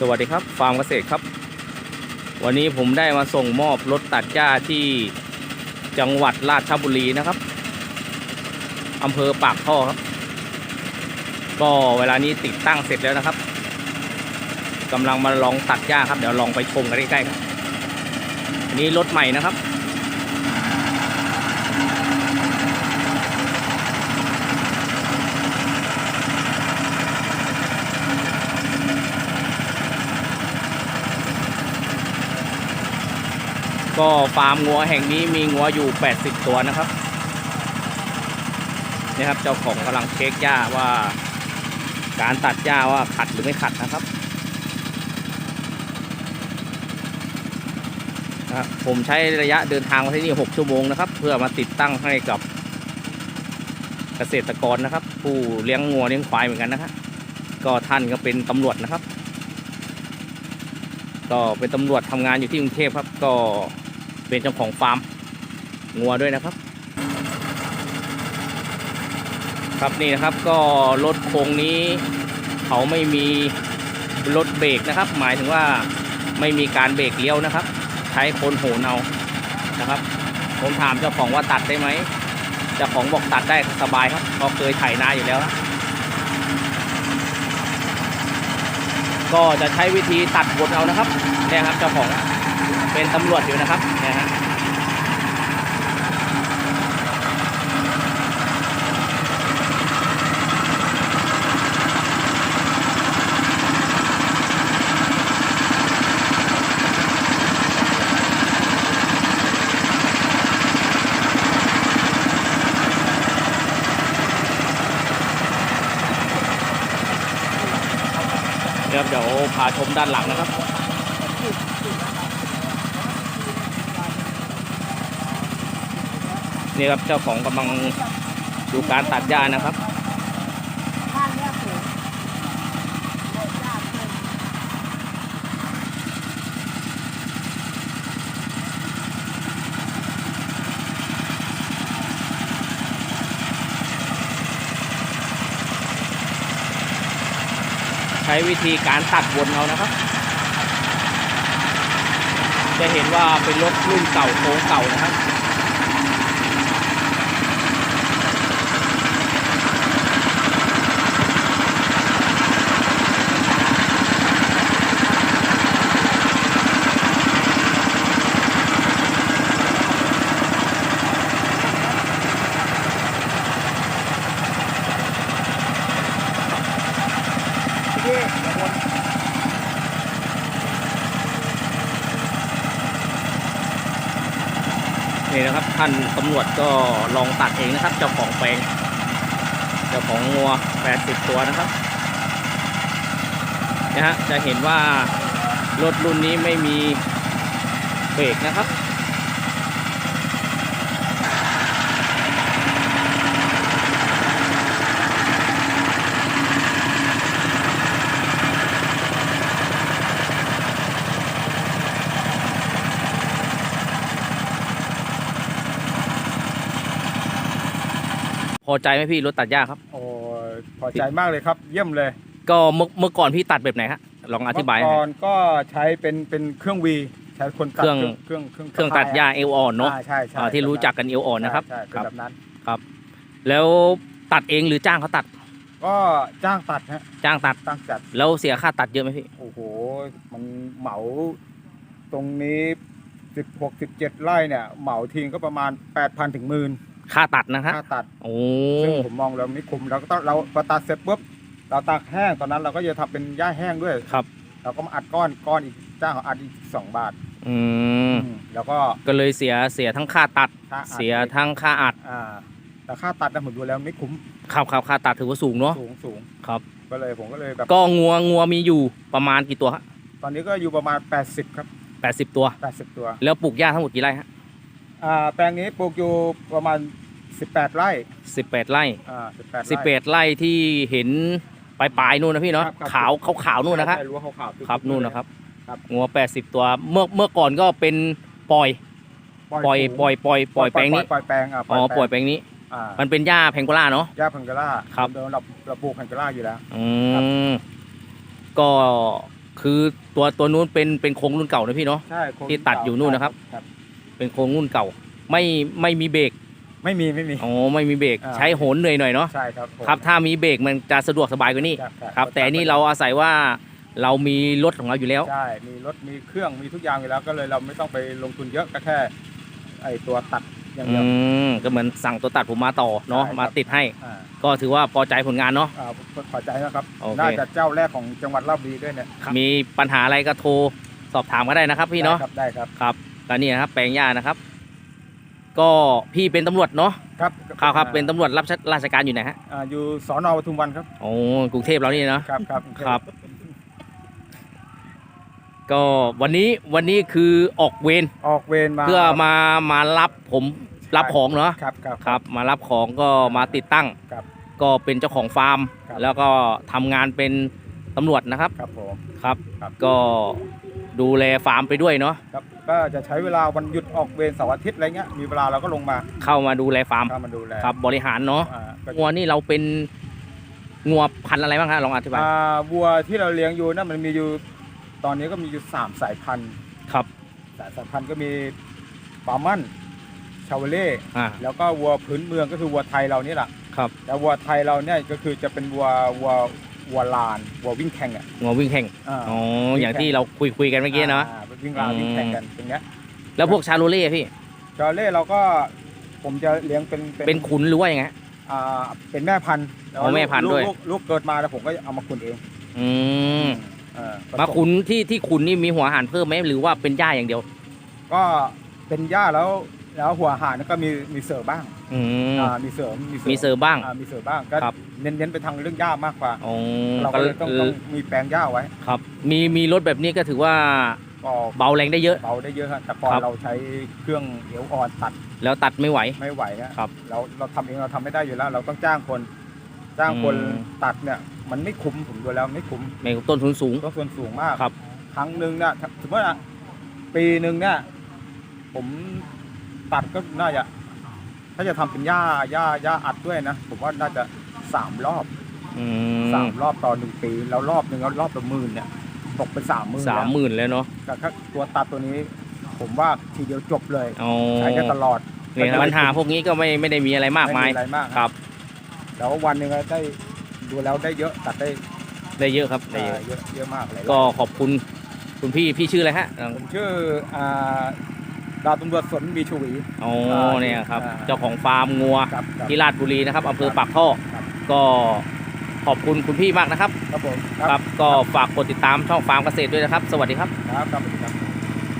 สวัสดีครับ ฟาร์มเกษตรครับ วันนี้ผมได้มาส่งมอบรถตัดหญ้าที่จังหวัดราชบุรีนะครับอำเภอปากท่อครับ ก็เวลานี้ติดตั้งเสร็จแล้วนะครับกำลังมาลองตัดหญ้าครับ เดี๋ยวลองไปชมกันใกล้ๆครับอันนี้รถใหม่นะครับ ก็ฟาร์มงัวแห่งนี้มีงัวอยู่ 80 ตัวนะครับนี่ครับเจ้าของกำลังเช็คหญ้าว่า การตัดหญ้าว่าขัดหรือไม่ขัดนะครับนะครับ ผมใช้ระยะเดินทางมาที่นี่ 6 ชั่วโมงนะครับ เพื่อมาติดตั้งให้กับเกษตรกรนะครับ ผู้เลี้ยงงัวเลี้ยงควายเหมือนกันนะครับก็ท่านก็เป็นตำรวจนะครับ ก็เป็นตำรวจทำงานอยู่ที่กรุงเทพครับก็ เป็นเจ้าของฟาร์มงัวด้วยนะครับ ครับนี่นะครับก็รถโครงนี้เขาไม่มีรถเบรกนะครับ หมายถึงว่าไม่มีการเบรกเลี้ยวนะครับ ใช้คนโหนเอานะครับ ผมถามเจ้าของว่าตัดได้ไหมเจ้าของบอกตัดได้สบายครับเพราเคยไถนาอยู่แล้วครับก็จะใช้วิธีตัดบนเอานะครับเนี่ยครับเจ้าของ เป็นตำรวจอยู่นะครับเนี่ยฮะเดี๋ยวเดี๋ยวพาชมด้านหลังนะครับ นี่ครับเจ้าของกำลังดูการตัดหญ้านะครับใช้วิธีการตัดวนเอานะครับ จะเห็นว่าเป็นรถรุ่นเก่าโค้งเก่านะครับ นี่นะครับท่านตำรวจก็ลองตัดเองนะครับ เจ้าของแปลงเจ้าของงัว 80 ตัวนะครับนะฮะจะเห็นว่ารถรุ่นนี้ไม่มีเบรกนะครับ อใจไหมพี่รถตัดหญ้าครับ โอ้ยพอใจมากเลยครับ เยี่ยมเลยก็เมื่อเมื่อก่อนพี่ตัดแบบไหนฮะลองอธิบายเมื่ให้อก่อนก็ใช้เป็นเป็นเครื่องวีใช้คนตัดเครื่อง เครื่องเครื่องเครื่องตัดหญ้าเอวอ่อนเนาะอ่ใช่ใช่อ่าที่รู้จักกันเอวอ่อนนะครับใช่ครัใช่บเป็นแบบนั้น แล้วตัดเองหรือจ้างเขาตัดก็จ้างตัดฮะจ้างตัด จ้างจัด แล้วเสียค่าตัดเยอะไหมพี่ โอ้โห มันเหมาตรงนี้สิบหกสิบเจ็ดไร่เนี่ย เหมาทิ้งก็ประมาณแปดพันถึงหมื่น ค่าตัดนะฮะค่าตัดโอ้ซึ่งผมมองแล้วไม่คุ้มเราก็ต้องเราพอตัดเสร็จปุ๊บเราตากแห้งตอนนั้นเราก็จะทำเป็นหญ้าแห้งด้วยครับ เราก็มาอัดก้อนก้อนอีกจ้างเขาอัดอีกสองบาทอืมอืมแล้วก็ก็เลยเสียเสียทั้งค่าตัดค่าอัด เสียทั้งค่าอัดอ่าแต่ค่าตัดนะผมดูแล้วไม่คุ้มครับครับค่าตัดถือว่าสูงเนาะสูงสูงครับ ก็เลยผมก็เลยแบบก็งัวงัวมีอยู่ประมาณกี่ตัวฮะตอนนี้ก็อยู่ประมาณ 80 ครับแปดสิบตัว 80 ตัว แล้วปลูกหญ้าทั้งหมดกี่ไร่ฮะอ่าแปลงนี้ปลูกอยู่ประมาณ18ไร่ สิบแปดไร่อ่า18 ไร่สิบแปดไร่ที่เห็นปลายปลายๆนู่นนะพี่เนาะครับครับ ขาวขาวขาวๆนู่นนะครับใช่รั้วขาวๆครับนู่นนะครับครับ งัวแปดสิบตัวเมื่อเมื่อก่อนก็เป็นปล่อยปล่อยปล่อยปล่อยปล่อยแปลงนี้ปล่อยแปลงอะอ๋อปล่อยแปลงนี้ อ่ามันเป็นหญ้าแพงโกล่าเนาะ หญ้าพังกาล่าครับ เดิมเราเราปลูกพังกาล่าอยู่แล้ว อืครับ มก็คือตัวตัวนู้นเป็นเป็นโครงรุ่นเก่านะพี่เนาะ ใช่โครงที่ตัดอยู่นู่นนะครับครับเป็นโครงรุ่นเก่า ไม่ไม่มีเบรก ไม่มีไม่มีอ๋อไม่มีเบรกอ่าใช้โหนเหนื่อยหน่อยเนาะใช่ครับผมครับถ้ามีเบรกมันจะสะดวกสบายกว่านี้ครับครับแต่อันนี่เราอาศัยว่าเรามีรถของเราอยู่แล้วใช่มีรถมีเครื่องมีทุกอย่างอยู่แล้วก็เลยเราไม่ต้องไปลงทุนเยอะก็แค่ไอตัวตัดอย่างอืเดียวมก็เหมือนสั่งตัวตัดผมมาต่อเนาะใช่ครับมาติดให้อ่าก็ถือว่าพอใจผลงานเนาะอ่าขอใจนะครับโอเคน่าจะเจ้าแรกของจังหวัดราชบุรีด้วยเนี่ยมีปัญหาอะไรก็โทรสอบถามก็ได้นะครับพี่เนาะได้ครับได้ครับครับก็นี่นะครับแปลงหญ้านะครับ ก็พี่เป็นตำรวจเนาะครับครับครับเป็นตำรวจรับราชการอยู่ไหนฮะอ่าอยู่สอนอปทุมวันครับโอ้กรุงเทพเรานี่เนาะครับครับครับ ก็วันนี้วันนี้คือออกเวรออกเวรมาเพื่อมามารับผมรับของเนาะครับครับครับ มารับของก็มาติดตั้งครับก็เป็นเจ้าของฟาร์มครับแล้วก็ทำงานเป็นตำรวจนะครับ ครับผมครับครับก็ดูแลฟาร์มไปด้วยเนาะครับ ก็จะใช้เวลาวันหยุดออกเวรเสาร์อาทิตย์อะไรเงี้ยมีเวลาเราก็ลงมาเข้ามาดูแลฟาร์มเข้ามาดูแลครับบริหารเนาะอ่าก็งัวนี่เราเป็นงัวพันธุ์อะไรบ้างครับลองอธิบายอ่าวัวที่เราเลี้ยงอยู่นั่นมันมีอยู่ตอนนี้ก็มีอยู่สามสายพันธุ์ครับสายสายพันธุ์ก็มีปามันชาวเล่อ่าแล้วก็วัวพื้นเมืองก็คือวัวไทยเรานี่แหละครับแล้ววัวไทยเราเนี่ยก็คือจะเป็นวัววัววัวลานวัววิ่งแข่งอะงัววิ่งแข่งอ่า อ๋ออย่างที่เราคุยคุยกันเมื่อกี้เนาะอ่า วิ่งลานวิ่งแข่งกันอย่างเงี้ยแล้วพวกชาโลเล่พี่ จอเล่เราก็ผมจะเลี้ยงเป็นเป็นขุนหรือว่ายังไงฮะอ่าเป็นแม่พันธุ์ล้วอ๋อแม่พันธุ์ลูกด้วย ลูกลูกเกิดมาแล้วผมก็เอามาขุนเองอืมเออผสมาขุนที่ที่ขุนนี่มีหัวอาหารเพิ่มไหมหรือว่าเป็นหญ้าอย่างเดียว ก็เป็นหญ้าแล้วแล้วหัวอาหารก็มีมีเสริมบ้างอืมอ่ามีเสริมมีเสริมบ้าง อ่ามีเสริมบ้างก็ครับ เน้นๆไปทางเรื่องหญ้ามากกว่า อ๋อเราก็ก็เลยต้องต้องมีแปลงหญ้าไว้ ครับ มีมีรถแบบนี้ก็ถือว่า ก็เบาแรงได้เยอะ เบาได้เยอะครับแต่ก่อนครับ เราใช้เครื่องเอวอ่อนตัดแล้วตัดไม่ไหว ไม่ไหวนะครับเราเราทำเองเราทำไม่ได้อยู่แล้ว เราต้องจ้างคน จ้างคนอืม ตัดเนี่ย มันไม่คุ้มผมดูแล้วไม่คุ้มไม่ต้นทุนสูง ต้องส่วนสูงมากครับ ครั้งหนึ่งเนี่ยถือว่าปีหนึ่งเนี่ยผมตัดก็น่าจะถ้าจะทำเป็นหญ้าหญ้าหญ้าอัดด้วยนะผมว่าน่าจะสามรอบ อืสามมรอบต่อหนึ่งปี แล้วรอบหนึ่งแล้วรอบละหมื่นเนี่ย ตกไปสามหมื่นสามหมื่นแล้วเนาะแต่ถ้าตัวตัดตัวนี้ ผมว่าทีเดียวจบเลยอ๋อใช้ได้ตลอดเนี่ยปัญหาพวกนี้ก็ไม่ไม่ได้มีอะไรมากมายไอะไรมากครับแล้ววันหนึ่งก็ได้ดูแล้วได้เยอะตัดได้ได้เยอะครับได้เยเยอะอะเยอะมากเลยก็ขอบคุณคุณพี่พี่ชื่ออะไรฮะผมชื่ออ่าดาวตำรวจสนมีชวีอ๋อเนี่ยครับอ่าเจ้าของฟาร์มงัวครับครับที่ราชบุรีนะครับอำเภอปากท่อครับก็ขอบคุณคุณพี่มากนะครับ ครับผมครับ ก็ฝากกดติดตามช่องฟาร์มเกษตรด้วยนะครับ สวัสดีครับครับครับสวัสดีครับ